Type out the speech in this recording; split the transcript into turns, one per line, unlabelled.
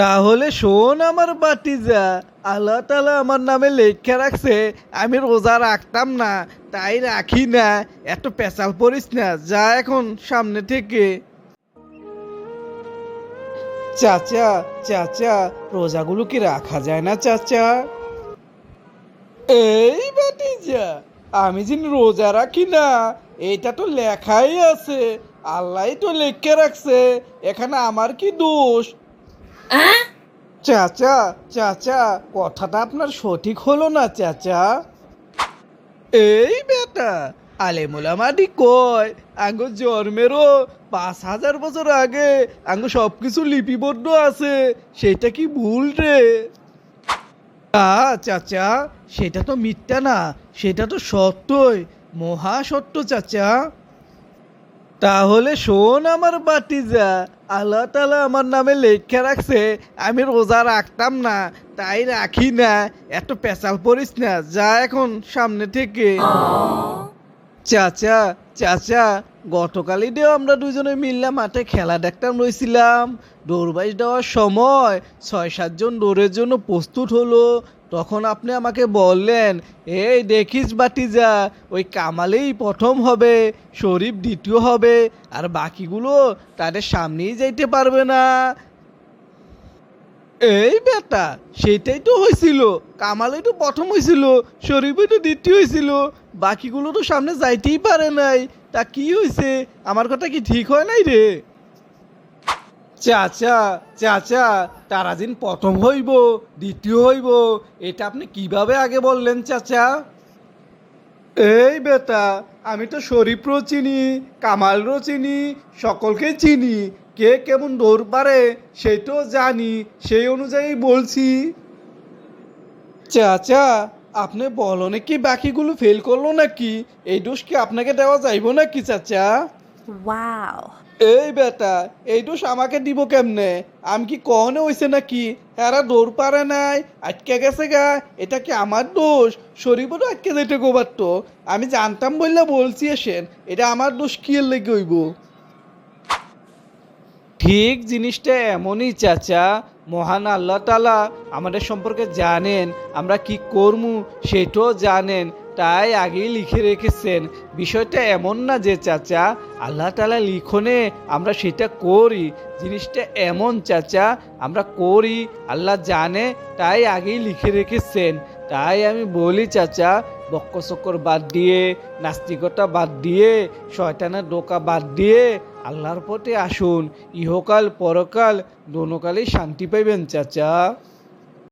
তাহলে শোন আমার বাতিজা, আল্লাহ তালা আমার নামে লেখা রাখছে, আমি রোজা রাখতাম না, তাই রাখি না, এত পেশাল পড়িস না, যা এখন সামনে থেকে। চাচা চাচা, রোজাগুলো কি রাখা যায় না, চাচা? এই বাতিজা, আমি যে রোজা রাখি না এটা তো লেখাই আছে আল্লাহ তো লেখে রাখছে, এখানে আমার কি দোষ? চাচা চাচা, কথাটা আপনার সঠিক হলো না, চাচা। এই বেটা আলেমুলামাদি কয়, আঙ্গ জন্মেরও পাঁচ হাজার বছর আগে আঙ্গ সব কিছু লিপিবদ্ধ আছে, সেটা কি ভুল রে? আ, চাচা, সেটা তো মিথ্যা না, সেটা তো সত্যই, মহা সত্য, চাচা। তাহলে শোন আমার বাতিজা, আল্লাহ তালা আমার নামে লেখা রাখছে, আমি রোজা রাখতাম না, তাই রাখি না, এত পেশাল পড়িস না, যা এখন সামনে থেকে। চাচা চাচা, গতকালই দিয়েও আমরা দুজনে মিললাম মাঠে খেলা দেখতাম রয়েছিলাম দৌড়বাইশ দেওয়ার সময় ছয় সাতজন দৌড়ের জন্য প্রস্তুত হলো তখন আপনি আমাকে বললেন, এই দেখিস বাটিজা, ওই কামালেই প্রথম হবে, শরীফ দ্বিতীয় হবে, আর বাকিগুলো তাদের সামনেই যাইতে পারবে না। এই বেটা সেটাই তো হয়েছিল কামালই তো প্রথম হয়েছিল শরীফই তো দ্বিতীয় হয়েছিল বাকিগুলো তো সামনে যাইতেই পারে নাই, তা কি হয়েছে আমার কথা কি ঠিক হয় নাই রে? চাচা চাচা তারা দিন প্রথম হইব দ্বিতীয় হইব এটা আপনি কীভাবে আগে বললেন চাচা? এই বেটা আমি তো শরীফরও চিনি কামালরও চিনি সকলকে চিনি কে কেমন দৌড় পারে সেটাও জানি সেই অনুযায়ী বলছি। চাচা আপনি বলনে কি বাকিগুলো ফেল করল নাকি? এই দোষ কি আপনাকে দেওয়া যাইব নাকি চাচা?
Wow.
এই বেটা, এই দোষ আমাকে দিব কেমনে? আমি কি কখনো হইছে নাকি? এরা দৌড় পারে নাই, আটকে গেছে গা। এটা কি আমার দোষ? শরীরও আটকে যেতে গোবার তো আমি জানতাম বললে বলছি এসেন, এটা আমার দোষ কি লেগে হইব? ঠিক জিনিসটা এমনই, চাচা। মহান আল্লাহ তালা আমাদের সম্পর্কে জানেন, আমরা কি করমু সেটাও জানেন, তাই আগেই লিখে রেখেছেন। বিষয়টা এমন না যে, চাচা আল্লাহ তালা লিখনে আমরা সেটা করি, জিনিসটা এমন চাচা, আমরা করি, আল্লাহ জানে, তাই আগেই লিখে রেখেছেন। তাই আমি বলি চাচা বক্কচক্কর বাদ দিয়ে, নাস্তিকতা বাদ দিয়ে, শয়তানের ডোকা বাদ দিয়ে, আল্লাহর পথে আসুন, ইহকাল পরকাল, দোনোকালেই শান্তি পাইবেন চাচা।